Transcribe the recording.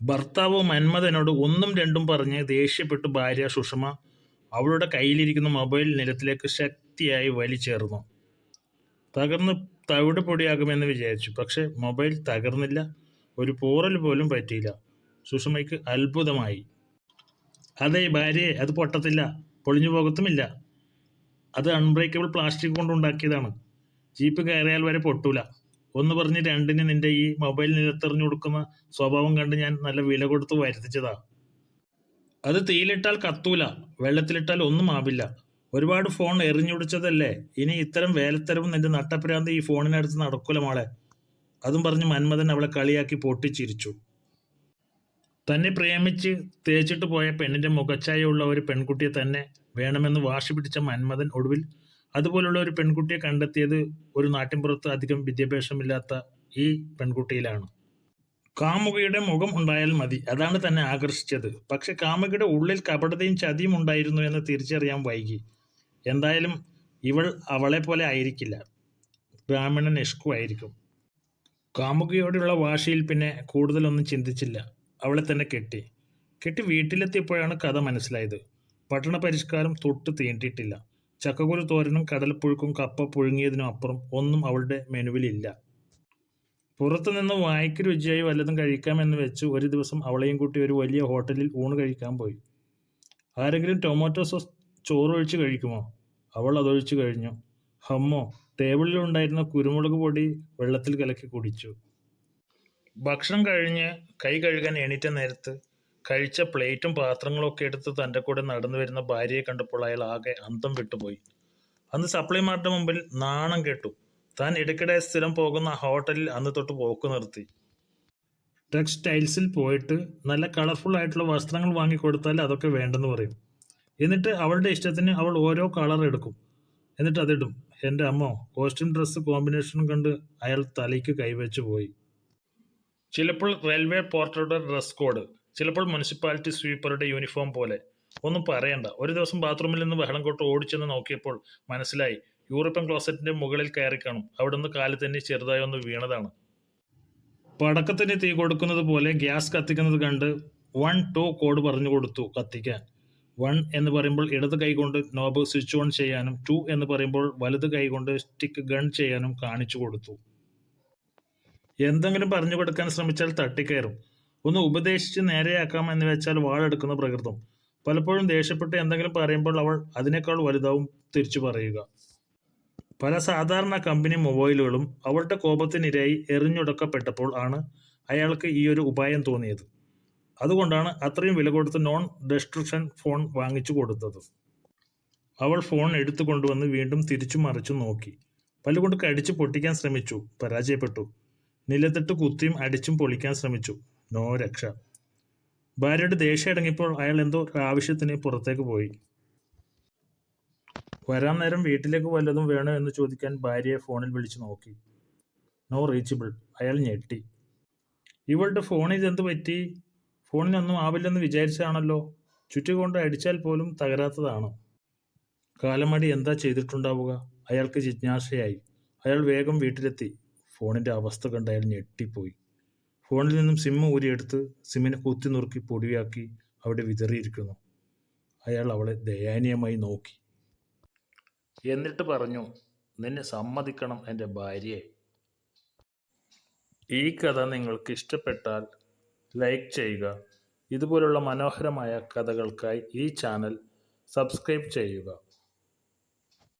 ഭർത്താവ് മന്മഥനോട് ഒന്നും രണ്ടും പറഞ്ഞ് ദേഷ്യപ്പെട്ട് ഭാര്യ സുഷമ അവളുടെ കയ്യിലിരിക്കുന്ന മൊബൈൽ നിലത്തിലേക്ക് ശക്തിയായി വലിച്ചേർന്നു. തകർന്ന് തവിട് പൊടിയാകുമെന്ന് വിചാരിച്ചു. പക്ഷെ മൊബൈൽ തകർന്നില്ല. ഒരു പോറൽ പോലും പറ്റിയില്ല. സുഷമയ്ക്ക് അത്ഭുതമായി. അതെ ഭാര്യയെ അത് പൊട്ടത്തില്ല. പൊളിഞ്ഞു പോകത്തുമില്ല. അത് അൺബ്രേക്കബിൾ പ്ലാസ്റ്റിക് കൊണ്ടുണ്ടാക്കിയതാണ് ജീപ്പ് കയറിയാൽ വരെ പൊട്ടൂല. ഒന്ന് പറഞ്ഞ് രണ്ടിന് നിന്റെ ഈ മൊബൈൽ നിലത്തെറിഞ്ഞു കൊടുക്കുന്ന സ്വഭാവം കണ്ട് ഞാൻ നല്ല വില കൊടുത്ത് വരുത്തിച്ചതാ. അത് തീയിലിട്ടാൽ കത്തൂല വെള്ളത്തിലിട്ടാൽ ഒന്നും ആവില്ല. ഒരുപാട് ഫോൺ എറിഞ്ഞുടിച്ചതല്ലേ ഇനി ഇത്തരം വേലത്തരവും നിന്റെ നട്ടപ്പിരാന്ത് ഈ ഫോണിനടുത്ത് നടക്കൂല മോളെ. അതും പറഞ്ഞ് മന്മഥൻ അവളെ കളിയാക്കി പൊട്ടിച്ചിരിച്ചു. തന്നെ പ്രേമിച്ച് തേച്ചിട്ട് പോയ പെണ്ണിന്റെ മുഖച്ഛായുള്ള ഒരു പെൺകുട്ടിയെ തന്നെ വേണമെന്ന് വാശി പിടിച്ച മന്മഥൻ ഒടുവിൽ അതുപോലുള്ള ഒരു പെൺകുട്ടിയെ കണ്ടെത്തിയത് ഒരു നാട്ടിൻപുറത്ത് അധികം വിദ്യാഭ്യാസമില്ലാത്ത ഈ പെൺകുട്ടിയിലാണ്. കാമുകയുടെ മുഖം ഉണ്ടായാൽ മതി അതാണ് തന്നെ ആകർഷിച്ചത്. പക്ഷെ കാമുകയുടെ ഉള്ളിൽ കപടതയും ചതിയും ഉണ്ടായിരുന്നു എന്ന് തിരിച്ചറിയാൻ വൈകി. എന്തായാലും ഇവൾ അവളെ പോലെ ആയിരിക്കില്ല. ബ്രാഹ്മണൻ നിഷ്കു ആയിരിക്കും. കാമുകിയോടുള്ള വാശിയിൽ പിന്നെ കൂടുതലൊന്നും ചിന്തിച്ചില്ല. അവളെ തന്നെ കെട്ടി. കെട്ടി വീട്ടിലെത്തിയപ്പോഴാണ് കഥ മനസ്സിലായത്. പട്ടണ പരിഷ്കാരം തൊട്ട് തീണ്ടിയിട്ടില്ല. ചക്കക്കുരു തോരനും കടലപ്പുഴുക്കും കപ്പ പുഴുങ്ങിയതിനും അപ്പുറം ഒന്നും അവളുടെ മെനുവിലില്ല. പുറത്തുനിന്ന് വായിക്ക് രുചിയായി വല്ലതും കഴിക്കാമെന്ന് വെച്ച് ഒരു ദിവസം അവളെയും കൂട്ടി ഒരു വലിയ ഹോട്ടലിൽ ഊണ് കഴിക്കാൻ പോയി. ആരെങ്കിലും ടൊമാറ്റോ സോസ് ചോറൊഴിച്ച് കഴിക്കുമോ? അവൾ അതൊഴിച്ച് കഴിഞ്ഞു. ഹമ്മോ ടേബിളിലുണ്ടായിരുന്ന കുരുമുളക് പൊടി വെള്ളത്തിൽ കലക്കി കുടിച്ചു. ഭക്ഷണം കഴിഞ്ഞ് കൈ കഴുകാൻ എണീറ്റ നേരത്ത് കഴിച്ച പ്ലേറ്റും പാത്രങ്ങളും ഒക്കെ എടുത്ത് തന്റെ കൂടെ നടന്നു വരുന്ന ഭാര്യയെ കണ്ടപ്പോൾ അയാൾ ആകെ അന്തം വിട്ടുപോയി. അന്ന് സപ്ലൈ മാർട്ടിന് മുമ്പിൽ നാണം കേട്ടു. താൻ ഇടയ്ക്കിടെ സ്ഥിരം പോകുന്ന ഹോട്ടലിൽ അന്ന് തൊട്ട് പോക്ക് നിർത്തി. ടെക്സ്റ്റൈൽസിൽ പോയിട്ട് നല്ല കളർഫുൾ ആയിട്ടുള്ള വസ്ത്രങ്ങൾ വാങ്ങിക്കൊടുത്താൽ അതൊക്കെ വേണ്ടെന്ന് പറയും. എന്നിട്ട് അവളുടെ ഇഷ്ടത്തിന് അവൾ ഓരോ കളർ എടുക്കും. എന്നിട്ട് അതിടും. എന്റെ അമ്മോ കോസ്റ്റ്യൂം ഡ്രസ്സ് കോമ്പിനേഷൻ കണ്ട് അയാൾ തലയ്ക്ക് കൈവച്ചു പോയി. ചിലപ്പോൾ റെയിൽവേ പോർട്ടറുടെ ഡ്രസ് കോഡ്. ചിലപ്പോൾ മുനിസിപ്പാലിറ്റി സ്വീപ്പറുടെ യൂണിഫോം പോലെ. ഒന്നും പറയണ്ട. ഒരു ദിവസം ബാത്റൂമിൽ നിന്ന് ബഹളം കൊട്ട് ഓടിച്ചെന്ന് നോക്കിയപ്പോൾ മനസ്സിലായി. യൂറോപ്യൻ ക്ലോസറ്റിന്റെ മുകളിൽ കയറി കാണും. അവിടുന്ന് കാലിൽ തന്നെ ചെറുതായി ഒന്ന് വീണതാണ്. പടക്കത്തിന് തീ കൊടുക്കുന്നത് പോലെ ഗ്യാസ് കത്തിക്കുന്നത് കണ്ട് വൺ ടു കോഡ് പറഞ്ഞു കൊടുത്തു കത്തിക്കാൻ. വൺ എന്ന് പറയുമ്പോൾ ഇടത് കൈ കൊണ്ട് നോബ് സ്വിച്ച് ഓൺ ചെയ്യാനും ടു എന്ന് പറയുമ്പോൾ വലത് കൈ കൊണ്ട് സ്റ്റിക്ക് ഗൺ ചെയ്യാനും കാണിച്ചു കൊടുത്തു. എന്തെങ്കിലും പറഞ്ഞു കൊടുക്കാൻ ശ്രമിച്ചാൽ തട്ടിക്കയറും. ഒന്ന് ഉപദേശിച്ച് നേരെയാക്കാം എന്ന് വെച്ചാൽ വാളെടുക്കുന്ന പ്രകൃതം. പലപ്പോഴും ദേഷ്യപ്പെട്ട് എന്തെങ്കിലും പറയുമ്പോൾ അവൾ അതിനേക്കാൾ വലുതാവും തിരിച്ചു പറയുക. പല സാധാരണ കമ്പനി മൊബൈലുകളും അവളുടെ കോപത്തിനിരയായി എറിഞ്ഞുടക്കപ്പെട്ടപ്പോൾ ആണ് അയാൾക്ക് ഈ ഒരു ഉപായം തോന്നിയത്. അതുകൊണ്ടാണ് അത്രയും വില കൊടുത്ത് നോൺ ഡെസ്ട്രക്ഷൻ ഫോൺ വാങ്ങിച്ചു കൊടുത്തത്. അവൾ ഫോൺ എടുത്തു കൊണ്ടുവന്ന് വീണ്ടും തിരിച്ചു മറിച്ചു നോക്കി. പല്ലുകൊണ്ട് കടിച്ചു പൊട്ടിക്കാൻ ശ്രമിച്ചു. പരാജയപ്പെട്ടു. നിലത്തിട്ട് കുത്തിയും അടിച്ചും പൊളിക്കാൻ ശ്രമിച്ചു. നോ രക്ഷ. ഭാര്യയുടെ ദേഷ്യം അടങ്ങിയപ്പോൾ അയാൾ എന്തോ ആവശ്യത്തിന് പുറത്തേക്ക് പോയി. വരാൻ നേരം വീട്ടിലേക്ക് വല്ലതും വേണോ എന്ന് ചോദിക്കാൻ ഭാര്യയെ ഫോണിൽ വിളിച്ചു നോക്കി. നോ റീച്ചബിൾ അയാൾ ഞെട്ടി. ഇവളുടെ ഫോണിൽ എന്ത് പറ്റി? ഫോണിനൊന്നും ആവില്ലെന്ന് വിചാരിച്ചാണല്ലോ ചുറ്റുകൊണ്ട് അടിച്ചാൽ പോലും തകരാത്തതാണ്. കാലമടി എന്താ ചെയ്തിട്ടുണ്ടാവുക? അയാൾക്ക് ജിജ്ഞാസയായി. അയാൾ വേഗം വീട്ടിലെത്തി. ഫോണിന്റെ അവസ്ഥ കണ്ട് അയാൾ ഞെട്ടിപ്പോയി. ഫോണിൽ നിന്നും സിമ്മ ഊരിയെടുത്ത് സിമ്മിനെ കുത്തി നുറുക്കി പൊടിയാക്കി അവിടെ വിതറിയിരിക്കുന്നു. അയാൾ അവളെ ദയാനീയമായി നോക്കി. എന്നിട്ട് പറഞ്ഞു നിന്നെ സമ്മതിക്കണം എന്റെ ഭാര്യയെ. ഈ കഥ നിങ്ങൾക്ക് ഇഷ്ടപ്പെട്ടാൽ ലൈക്ക് ചെയ്യുക. ഇതുപോലുള്ള മനോഹരമായ കഥകൾക്കായി ഈ ചാനൽ സബ്സ്ക്രൈബ് ചെയ്യുക.